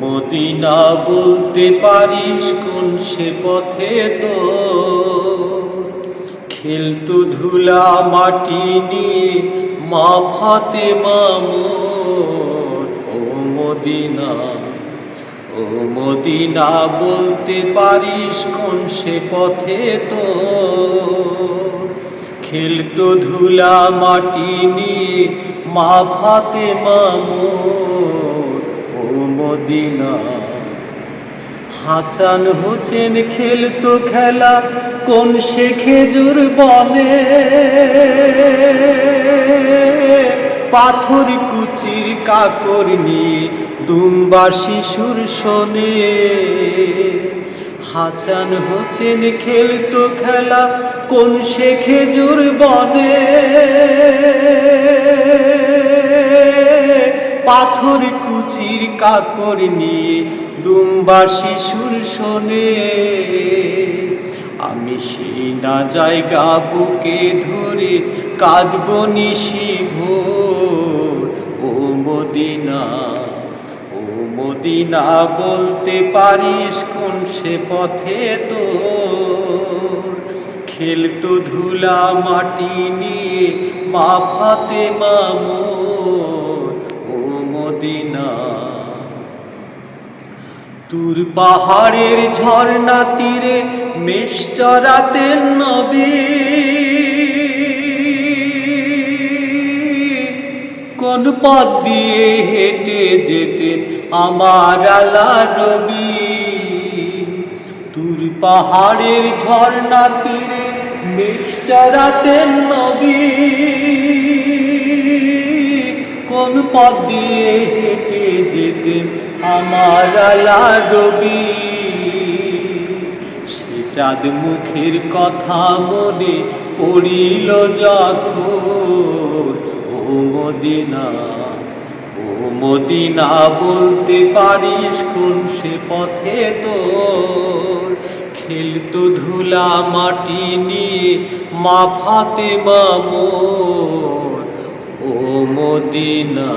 Medina বলতে পারিস কোন সে পথে তো? খেলতু ধুলা মাটি নিয়ে মা ফাতে মামুর ও মদিনা ও মদিনা বলতে পারিস কোন সে পথে তো? খেলতো ধুলা মাটি নিয়ে মা ফাতে মামুর মদিনা হাসান হোসেন খেলতো খেলা, কোন সে খেজুর বনে? পাথর কুচির কাকর নিয়ে দুম্বা শিশুর শোনে। হাসান হোসেন খেলতো খেলা, কোন সে খেজুর বনে? পাথর কুচির কাকর নিয়ে দুম্বা শিশুর শোনে। আমি সেই না জায়গা বুকে ধরে কাঁদব নিশি ভোর। ও মদিনা ও মদিনা বলতে পারিস কোন সে পথে তো খেলতো ধুলা মাটি নিয়ে মা ফাতে মামুর। ও মদিনা তুর পাহাড়ের ঝর্ণা তীরে মেষ চরাতেন নবী। কোন পথ দিয়ে হেঁটে যেতেন আমার আলা রবি তুর পাহাড়ের ঝর্ণা তীরে মেষ চরাতেন নবী। কোন পথ দিয়ে হেঁটে যেতেন আমার আলা রবি সে চাঁদ মুখের কথা মনে পড়িল যখন, ও মদিনা ও মদিনা বলতে পারিস কোন সে পথে তোর? খেলতো ধুলা মাটি নিয়ে মা ফাতে মামোর। ও মদিনা